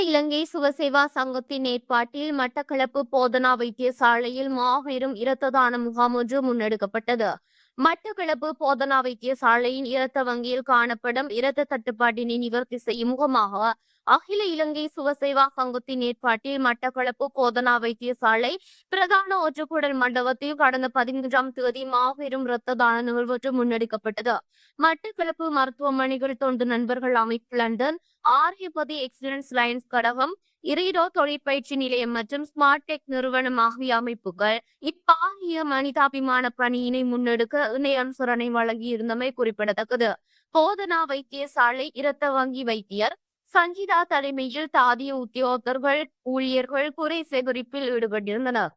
இலங்கை சுவசேவா சங்கத்தின் ஏற்பாட்டில் மட்டக்களப்பு போதனா வைத்தியசாலையில் மாபெரும் இரத்த தான முகாம் ஒன்று முன்னெடுக்கப்பட்டது. மட்டக்களப்பு போதனா வைத்தியசாலையின் இரத்த வங்கியில் காணப்படும் இரத்த தட்டுப்பாட்டினை நிவர்த்தி செய்யும் முகமாக அகில இலங்கை சுவசேவா சங்கத்தின் ஏற்பாட்டில் மட்டக்களப்பு போதனா வைத்தியசாலை பிரதான ஒற்றுக்குடல் மண்டபத்தில் கடந்த பதிமூன்றாம் தேதி மாபெரும் இரத்த தான நிகழ்வு முன்னெடுக்கப்பட்டது. மட்டக்களப்பு மருத்துவமனைகள் தொண்டு நண்பர்கள் அமைப்பு லண்டன் ஆரியபதி எக்ஸலன்ஸ் லைன்ஸ் கழகம் இரீரோ தொழிற்பயிற்சி நிலையம் மற்றும் ஸ்மார்ட் டெக் நிறுவனம் ஆகிய அமைப்புகள் இப்பாரிய மனிதாபிமான பணியினை முன்னெடுக்க இணை அனுசரணை வழங்கியிருந்தமை குறிப்பிடத்தக்கது. போதனா வைத்தியசாலை இரத்த வங்கி வைத்தியர் சஞ்சிதா தலைமையில் தாதிய உத்தியோகர்கள் ஊழியர்கள் குறை சேகரிப்பில் ஈடுபட்டிருந்தனர்.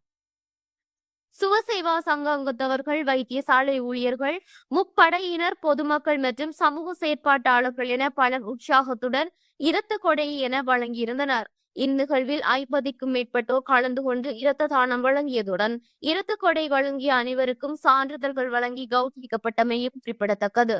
சுவசேவா சங்க அங்கத்தவர்கள் வைத்தியசாலை ஊழியர்கள் முப்படையினர் பொதுமக்கள் மற்றும் சமூக செயற்பாட்டாளர்கள் என பலர் உற்சாகத்துடன் இரத்த கொடை என வழங்கியிருந்தனர். இந்நிகழ்வில் ஐம்பதுக்கும் மேற்பட்டோர் கலந்து கொண்டு இரத்த தானம் வழங்கியதுடன் இரத்த கொடை வழங்கிய அனைவருக்கும் சான்றிதழ்கள் வழங்கி கௌரவிக்கப்பட்டமையும் குறிப்பிடத்தக்கது.